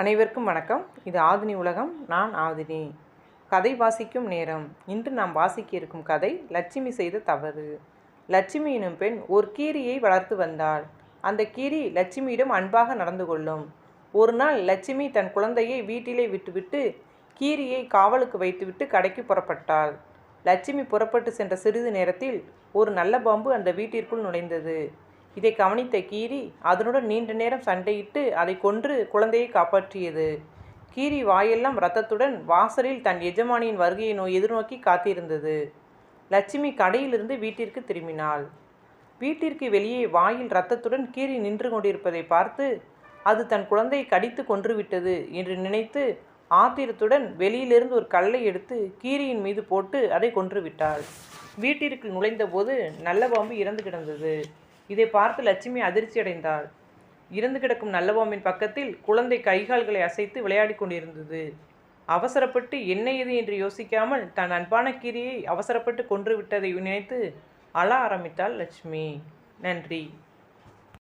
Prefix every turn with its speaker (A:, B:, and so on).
A: அனைவருக்கும் வணக்கம். இது ஆதினி உலகம் நான் ஆதினி. கதை வாசிக்கும் நேரம். இன்று நாம் வாசிக்க இருக்கும் கதை லட்சுமி செய்த தவறு. லட்சுமி எனும் பெண் ஒரு கீரியை வளர்த்து வந்தாள். அந்த கீரி லட்சுமியிடம் அன்பாக நடந்து கொள்ளும். ஒரு நாள் லட்சுமி தன் குழந்தையை வீட்டிலே விட்டுவிட்டு கீரியை காவலுக்கு வைத்துவிட்டு கடைக்கு புறப்பட்டாள். லட்சுமி புறப்பட்டு சென்ற சிறிது நேரத்தில் ஒரு நல்ல பாம்பு அந்த வீட்டிற்குள் நுழைந்தது. இதை கவனித்த கீரி அதனுடன் நீண்ட நேரம் சண்டையிட்டு அதை கொன்று குழந்தையை காப்பாற்றியது. கீரி வாயெல்லாம் ரத்தத்துடன் வாசலில் தன் எஜமானியின் வருகையை நோய் எதிர்நோக்கி காத்திருந்தது. லட்சுமி கடையிலிருந்து வீட்டிற்கு திரும்பினாள். வீட்டிற்கு வெளியே வாயில் ரத்தத்துடன் கீரி நின்று கொண்டிருப்பதை பார்த்து அது தன் குழந்தையை கடித்து கொன்றுவிட்டது என்று நினைத்து ஆத்திரத்துடன் வெளியிலிருந்து ஒரு கல்லை எடுத்து கீரியின் மீது போட்டு அதை கொன்றுவிட்டாள் வீட்டிற்கு நுழைந்தபோது நல்ல பாம்பு இறந்து கிடந்தது. இதை பார்த்து லட்சுமி அதிர்ச்சி அடைந்தாள். இறந்து கிடக்கும் நல்லபாமின் பக்கத்தில் குழந்தை கைகால்களை அசைத்து விளையாடிக் கொண்டிருந்தது. அவசரப்பட்டு என்ன இது? என்று யோசிக்காமல் தன் அன்பான கீரியை அவசரப்பட்டு கொன்று விட்டதை நினைத்து அழ ஆரம்பித்தாள் லட்சுமி. நன்றி.